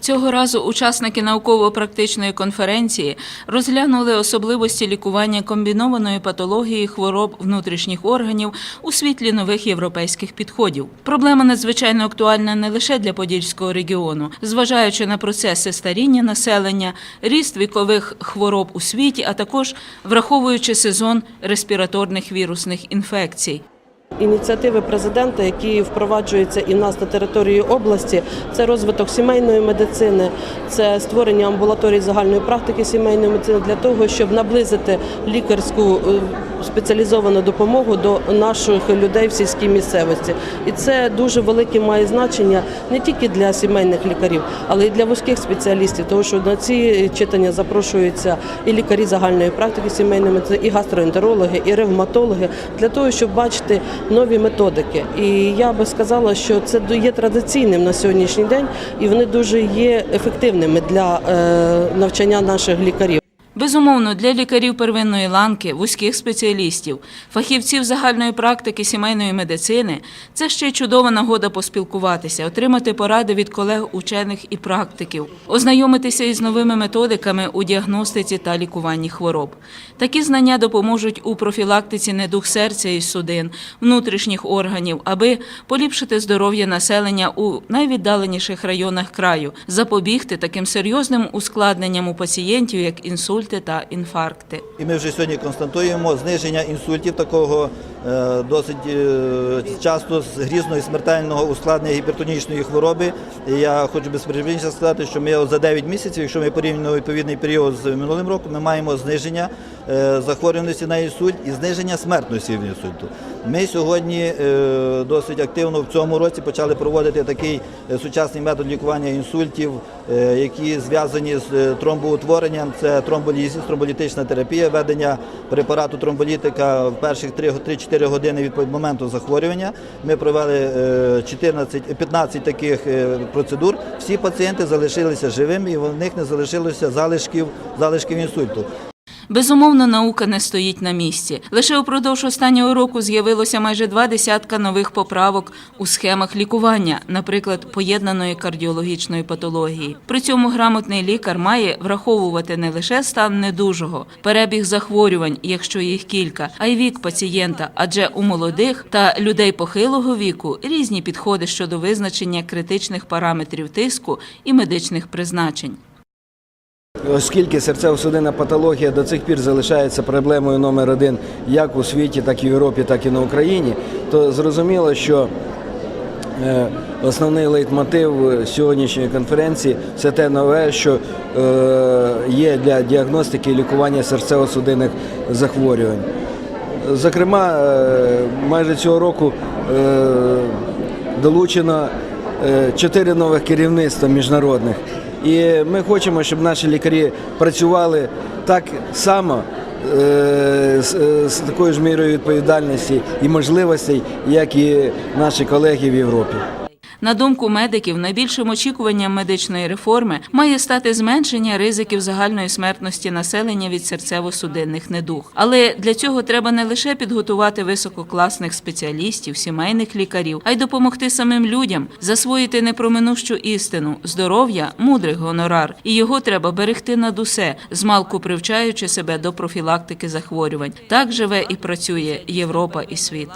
Цього разу учасники науково-практичної конференції розглянули особливості лікування комбінованої патології хвороб внутрішніх органів у світлі нових європейських підходів. Проблема надзвичайно актуальна не лише для Подільського регіону, зважаючи на процеси старіння населення, ріст вікових хвороб у світі, а також враховуючи сезон респіраторних вірусних інфекцій. Ініціативи президента, які впроваджуються і в нас на території області, це розвиток сімейної медицини, це створення амбулаторій загальної практики сімейної медицини для того, щоб наблизити лікарську е, спеціалізовану допомогу до наших людей в сільській місцевості. І це дуже велике має значення не тільки для сімейних лікарів, але й для вузьких спеціалістів, тому що на ці читання запрошуються і лікарі загальної практики сімейної медицини, і гастроентерологи, і ревматологи для того, щоб бачити нові методики. І я би сказала, що це є традиційним на сьогоднішній день, і вони дуже є ефективними для е, навчання наших лікарів. Безумовно, для лікарів первинної ланки, вузьких спеціалістів, фахівців загальної практики сімейної медицини це ще й чудова нагода поспілкуватися, отримати поради від колег учених і практиків, ознайомитися із новими методиками у діагностиці та лікуванні хвороб. Такі знання допоможуть у профілактиці недух серця і судин, внутрішніх органів, аби поліпшити здоров'я населення у найвіддаленіших районах краю, запобігти таким серйозним ускладненням у пацієнтів, як інсульти та інфаркти. І ми вже сьогодні констатуємо зниження інсультів такого досить е, часто з грізного і смертельного ускладнення гіпертонічної хвороби. І я хочу без сказати, що ми за 9 місяців, якщо ми порівняємо відповідний період з минулим роком, ми маємо зниження е, захворюваності на інсульт і зниження смертності від інсульту. Ми сьогодні е, досить активно в цьому році почали проводити такий е, сучасний метод лікування інсультів, е, які зв'язані з е, тромбоутворенням. Це тромболізіс, тромболітична терапія, введення препарату тромболітика в перших 3-4 години від моменту захворювання. Ми провели е, 14, 15 таких е, процедур. Всі пацієнти залишилися живими і в них не залишилося залишків, залишків інсульту. Безумовно, наука не стоїть на місці. Лише упродовж останнього року з'явилося майже два десятка нових поправок у схемах лікування, наприклад, поєднаної кардіологічної патології. При цьому грамотний лікар має враховувати не лише стан недужого, перебіг захворювань, якщо їх кілька, а й вік пацієнта, адже у молодих та людей похилого віку різні підходи щодо визначення критичних параметрів тиску і медичних призначень. Оскільки серцево-судинна патологія до цих пір залишається проблемою номер один як у світі, так і в Європі, так і на Україні, то зрозуміло, що е, основний лейтмотив сьогоднішньої конференції це те нове, що е, є для діагностики і лікування серцево-судинних захворювань. Зокрема, е, майже цього року долучено чотири нових керівництва міжнародних. І ми хочемо, щоб наші лікарі працювали так само е, е, з такою ж мірою відповідальності і можливостей, як і наші колеги в Європі. На думку медиків, найбільшим очікуванням медичної реформи має стати зменшення ризиків загальної смертності населення від серцево-судинних недуг. Але для цього треба не лише підготувати висококласних спеціалістів, сімейних лікарів, а й допомогти самим людям засвоїти непроминущу істину здоров'я мудрих гонорар, і його треба берегти над усе, змалку привчаючи себе до профілактики захворювань. Так живе і працює Європа і світ.